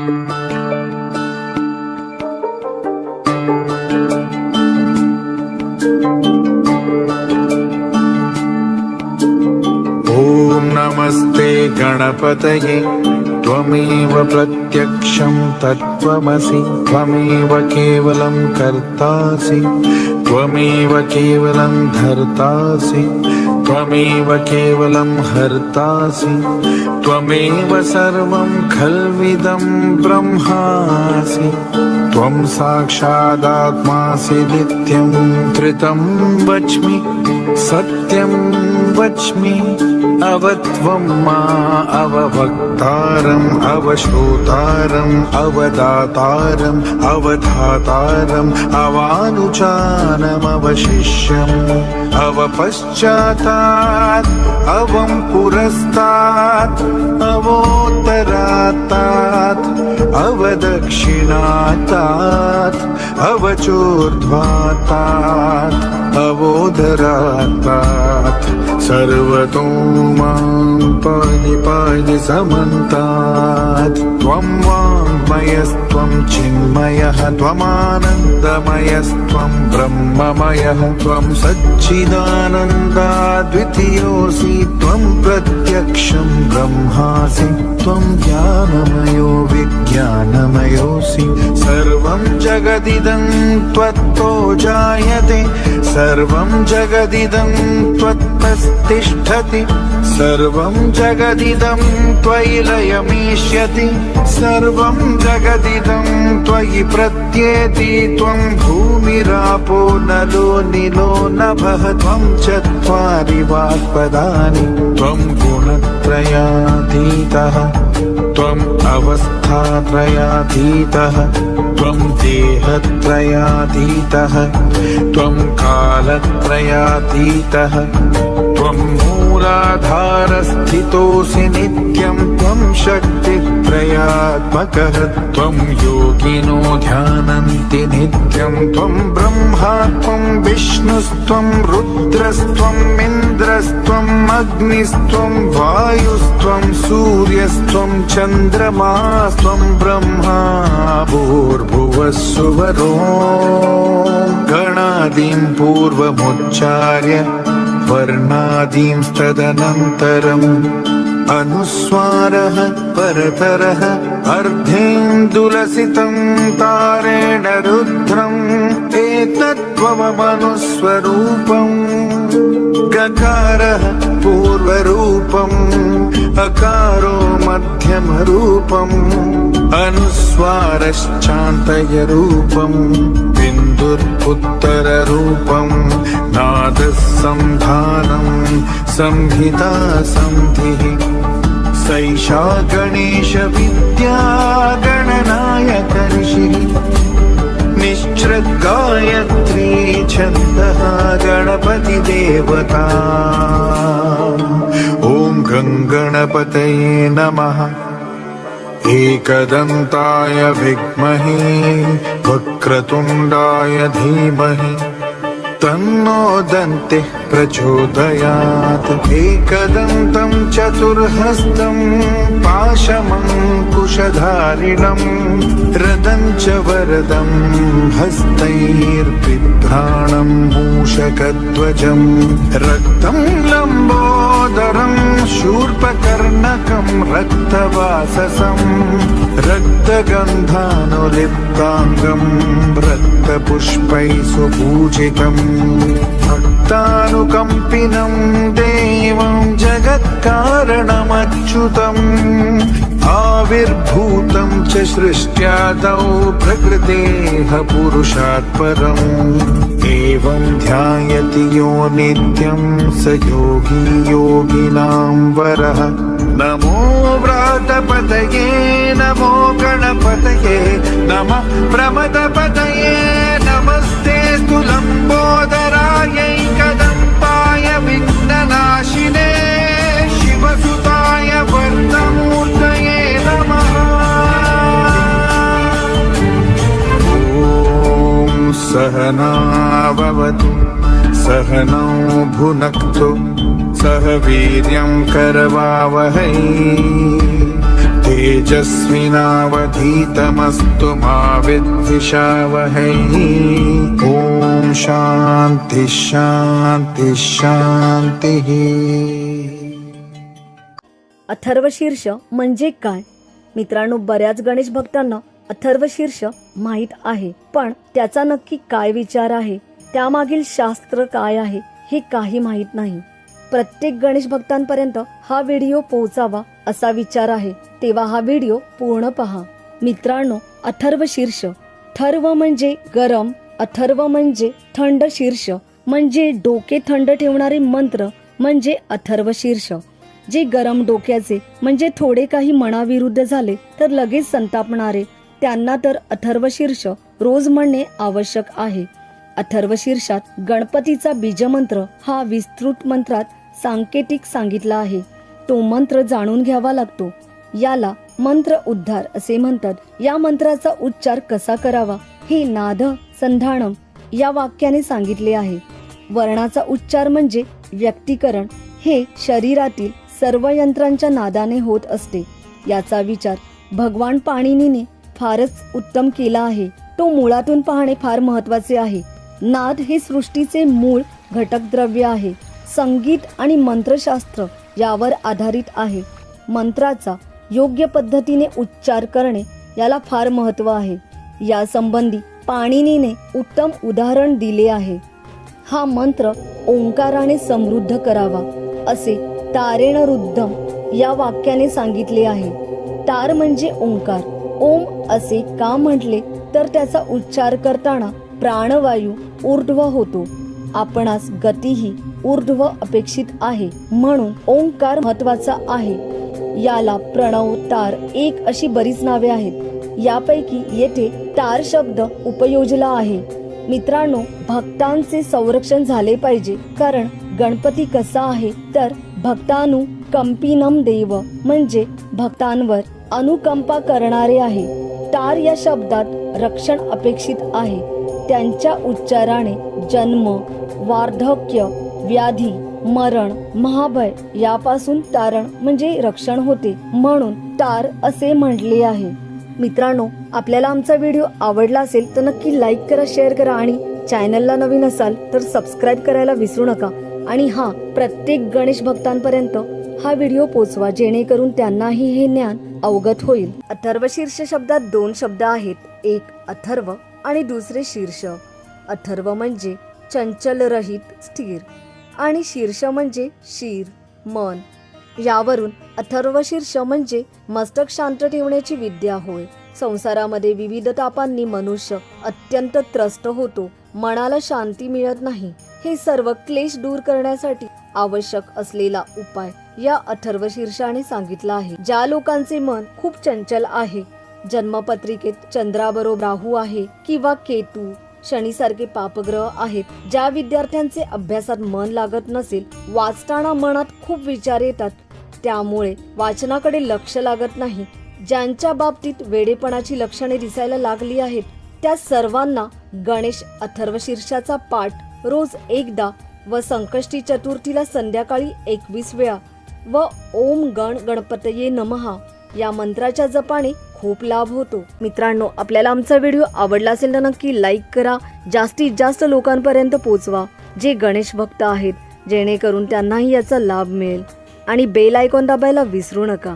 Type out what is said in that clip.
ॐ नमस्ते गणपतये त्वमेव प्रत्यक्षं तत्त्वमसि त्वमेव केवलं कर्तासि त्वमेव केवलं धर्तासि त्वमेव केवलं हर्तासि त्वमेव सर्वं खल्विदं ब्रह्मासि। त्वं साक्षादात्मासि नित्यं धृतं वच्मि सत्यं वच्मि अवत्वं मा अववक्तारम् अवश्रोतारम् अवदातारम् अवधातारम् अवानुचानमवशिष्यम् अवपश्चातात् अवं पुरस्तात् अवोत्तरात्तात् अवदक्षिणातात् अवचोर्ध्वातात् अवोदरात्तात् सर्वतो मां पाहि पाहि समन्तात्। त्वं वाङ्मयस्त्वं चिन्मयः त्वमानन्दमयस्त्वं ब्रह्ममयः त्वं सच्चिदानन्दाद्वितीयोऽसि त्वं प्रत्यक्षं ब्रह्मासि त्वं ज्ञानमयो विज्ञानमयोऽसि। सर्वं जगदिदं त्वत्तो जायते सर्वं जगदिदं त्वत्तस्तिष्ठति सर्वं जगदिदं त्वयि लयमीष्यति सर्वं जगदिदं त्वयि प्रत्येति त्वं भूमिरापो नलो निलो नभः त्वं चत्वारि वाक्पदानि त्वं गुणत्रयातीतः त्वम् अवस्थात्रयातीतः त्वं देहत्रयातीतः त्वं कालत्रयातीतः त्वं मूलाधारस्थितोऽसि नित्यं त्वं शक्तित्रयात्मकः त्वं योगिनो ध्यानन्ति नित्यं त्वं ब्रह्मा त्वम् विष्णुस्त्वं रुद्रस्त्वमिन्द्रस्त्वम् अग्निस्त्वं वायुस्त्वं सूर्यस्त्वं चन्द्रमास्त्वं ब्रह्मा भूर्भुवः सुवरो गणादिं पूर्वमुच्चार्य वर्णादींस्तदनन्तरम् अनुस्वारः परतरः अर्धेन्दुलसितं तारेण रुद्रम् एतत्त्वमनुस्वरूपम् गकारः पूर्वरूपम् अकारो मध्यमरूपम् अनुस्वारश्चान्तयरूपम् बिन्दुर्पुत्तररूपम् संहिता सन्धिः सैषा गणेशविद्या गणनायकर्षिः निश्चगायत्री छन्दः गणपतिदेवता ॐ गङ्गणपतये नमः। एकदन्ताय विद्महे वक्रतुण्डाय धीमहि तन्नोदन्ते प्रचोदयात्। एकदन्तं चतुर्हस्तं पाशमं कुशधारिणम् रदं च वरदं हस्तैर्बिभ्राणं मूषकध्वजं रक्तं लम्बोदम् शूर्पकर्णकं रक्तवाससम् रक्तगन्धानुलिप्ताङ्गं रक्तपुष्पैः सुपूजितम् भक्तानुकम्पिनं देवं जगत्कारणमच्युतम् आविर्भूतं च सृष्ट्यादौ प्रकृतेः पुरुषात् परम् एवं ध्यायति यो नित्यं स योगी योगिनां वरः नमो व्रातपतये नमो गणपतये नमः प्रमदपतये नमस्ते लम्बोदरायैकदम्पाय विघ्ननाशिने सहनावतु सहनौ भुनक्तु सह वीर्यं करवावहै। तेजस्विनावधीतमस्तु मा विद्विषावहै ॐ शान्ति शान्ति शान्तिः। अथर्वशीर्ष म्हणजे काय? मित्रांनो बऱ्याच गणेश भक्तांना अथर्वशीर्ष माहीत आहे पण त्याचा नक्की काय विचार आहे? त्यामागील शास्त्र काय आहे हे काही माहीत नाही. प्रत्येक गणेश भक्तांपर्यंत हा व्हिडिओ पोहोचावा असा विचार आहे. तेव्हा हा व्हिडिओ पूर्ण पहा. मित्रांनो अथर्व शीर्ष. थर्व म्हणजे गरम अथर्व म्हणजे थंड शीर्ष म्हणजे डोके थंड ठेवणारे मंत्र म्हणजे अथर्व शीर्ष. जे गरम डोक्याचे म्हणजे थोडे काही मनाविरुद्ध झाले तर लगेच संतापणारे. त्यांना तर अथर्वशीर्ष रोज म्हणणे आवश्यक आहे. अथर्वशीर्षात गणपतीचा बीजमंत्र हा विस्तृत मंत्रात सांकेतिक सांगितला आहे. तो मंत्र जाणून घ्यावा लागतो. याला मंत्र उद्धार असे म्हणतात. या मंत्राचा उच्चार कसा करावा? हे नाद संधानम या वाक्याने सांगितले आहे. वर्णाचा उच्चार म्हणजे व्यक्तीकरण. हे शरीरातील सर्व यंत्रांच्या नादाने होत असते. याचा विचार भगवान पाणिनीने फारच उत्तम केला आहे. तो मुळातून पाहणे फार महत्त्वाचे आहे. नाद हे सृष्टीचे मूळ घटक द्रव्य आहे. संगीत आणि मंत्रशास्त्र यावर आधारित आहे. मंत्राचा योग्य पद्धतीने उच्चार करणे याला फार महत्त्व आहे. या संबंधी पाणिनीने उत्तम उदाहरण दिले आहे. हा मंत्र ओंकाराने समृद्ध करावा असे तारेण रुद्धम या वाक्याने सांगितले आहे. तार म्हणजे ओंकार. ओम असे का म्हटले? तर त्याचा उच्चार करताना प्राणवायू ऊर्ध्व होतो. आपणास गतीही ऊर्ध्व अपेक्षित आहे. म्हणून ओंकार महत्त्वाचा आहे. याला प्रणव तार एक अशी बरीच नावे आहेत. यापैकी येथे तार शब्द उपयोजला आहे. मित्रांनो भक्तांचे संरक्षण झाले पाहिजे. कारण गणपती कसा आहे? तर भक्तानु कंपिनम देव म्हणजे भक्तांवर अनुकंपा करणारे आहे. तार या शब्दात रक्षण अपेक्षित आहे. त्यांच्या उच्चाराने जन्म वार्धक्य व्याधी मरण महाभय यापासून तारण म्हणजे रक्षण होते. म्हणून तार असे म्हटले आहे. मित्रांनो आपल्याला आमचा व्हिडिओ आवडला असेल तर नक्की लाईक करा शेअर करा आणि चॅनलला नवीन असाल तर सबस्क्राईब करायला विसरू नका. आणि हा प्रत्येक गणेश भक्तांपर्यंत हा व्हिडिओ पोचवा जेणेकरून त्यांनाही हे ज्ञान अवगत होईल. अथर्व शीर्ष शब्दात दोन शब्द आहेत. एक अथर्व आणि दुसरे शीर्ष. अथर्व म्हणजे चंचल रहित स्थिर आणि शीर्ष म्हणजे शीर मन. यावरून अथर्व शीर्ष म्हणजे मस्तक शांत ठेवण्याची विद्या होय. संसारामध्ये विविध तापांनी मनुष्य अत्यंत त्रस्त होतो. मनाला शांती मिळत नाही. हे सर्व क्लेश दूर करण्यासाठी आवश्यक असलेला उपाय या अथर्व शीर्षाने सांगितला आहे. ज्या लोकांचे मन खूप चंचल आहे जन्मपत्रिकेत चंद्राबरोबर राहू आहे किंवा केतू शनीसारखे पापग्रह आहेत ज्या विद्यार्थ्यांचे अभ्यासात मन लागत नसेल वाचताना मनात खूप विचार येतात. त्यामुळे वाचनाकडे लक्ष लागत नाही. ज्यांच्या बाबतीत वेडेपणाची लक्षणे दिसायला लागली आहेत त्या सर्वांना गणेश अथर्व शीर्षाचा पाठ रोज एकदा व संकष्टी चतुर्थीला संध्याकाळी एकवीस वेळा व ओम गण गणपतये नमहा या मंत्राच्या जपाने खूप लाभ होतो. मित्रांनो आपल्याला आमचा व्हिडिओ आवडला असेल तर नक्की लाईक करा. जास्तीत जास्त लोकांपर्यंत पोहोचवा जे गणेश भक्त आहेत जेणेकरून त्यांनाही याचा लाभ मिळेल. आणि बेल आयकॉन दाबायला विसरू नका.